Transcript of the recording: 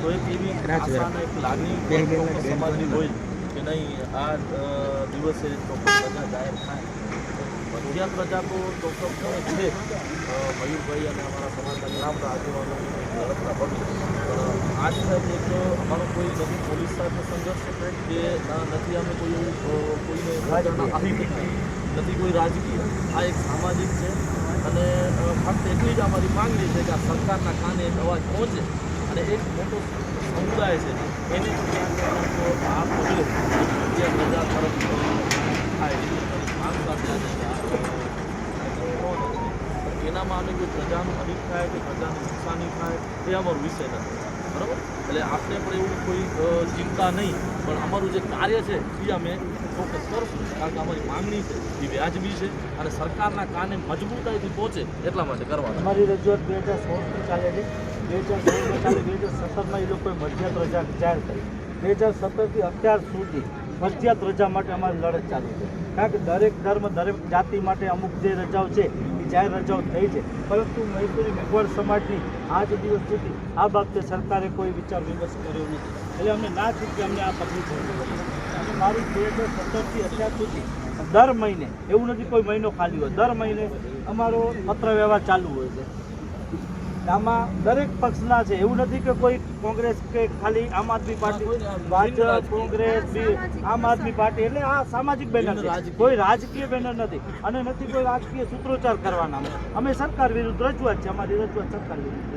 તો એક એવી આશાને એક લાગણી સમાજની હોય કે નહીં આ દિવસે ચોક્કસ રજા જાહેર થાય. મધ્યાહન રજા તો ચોક્કસપણે છે. મયુરભાઈ અને અમારા સમાજના બધા આગેવાનોની લડતના પણ આજ સાહેબ એક અમારો કોઈ નથી પોલીસ સાથે સંઘર્ષ કે નથી અમે કોઈ કોઈને આહિત નથી કોઈ રાજકીય. આ એક સામાજિક છે. અને ફક્ત એટલી જ અમારી માંગણી છે કે આ સરકારના કાને એક અવાજ પહોંચે. અને એક મોટો સમુદાય છે, એને આ પગલે જે પ્રજા તરફ થાય માંગ. એનામાં અને કોઈ પ્રજાનું અધિક થાય કે પ્રજાને નુકસાની થાય, એ અમારો વિષય નથી. બરાબર? એટલે આપણે પણ એવું કોઈ ચિંતા નહીં. પણ અમારું જે કાર્ય છે, એ અમે ફોકસ કરશું. કારણ કે અમારી માંગણી છે, એ વ્યાજબી છે અને સરકારના કાને મજબૂતાઈથી પહોંચે એટલા માટે કરવાનું અમારી રજૂઆત બે હજાર સોળથી છે બે હજાર સોળમાં બે હજાર સત્તરમાં એ લોકોએ મધ્યાત રજા જાહેર કરી. બે હજાર સત્તરથી અત્યાર સુધી મધ્યત રજા માટે અમારી લડત ચાલુ છે. કારણ કે દરેક ધર્મ, દરેક જાતિ માટે અમુક જે રજાઓ છે, એ જાહેર રજાઓ થઈ છે. પરંતુ મૈસૂરી મેઘવાળ સમાજની આજ દિવસ સુધી આ બાબતે સરકારે કોઈ વિચાર વિમર્શ કર્યો નથી. એટલે અમને ના છૂટકે અમને આ પગલું અને મારું બે હજાર સત્તરથી અત્યાર સુધી દર મહિને, એવું નથી કોઈ મહિનો ખાલી હોય, દર મહિને અમારો પત્ર વ્યવહાર ચાલુ હોય છે. આમાં દરેક પક્ષના છે. એવું નથી કે કોઈ કોંગ્રેસ કે ખાલી આમ આદમી પાર્ટી ભાજપ કોંગ્રેસ બી આમ આદમી પાર્ટી. એટલે આ સામાજિક બેનર છે. કોઈ રાજકીય બેનર નથી. અને નથી કોઈ રાજકીય સૂત્રોચ્ચાર કરવાના. અમે. સરકાર વિરુદ્ધ રજૂઆત છે. અમારી રજૂઆત સરકાર વિરુદ્ધ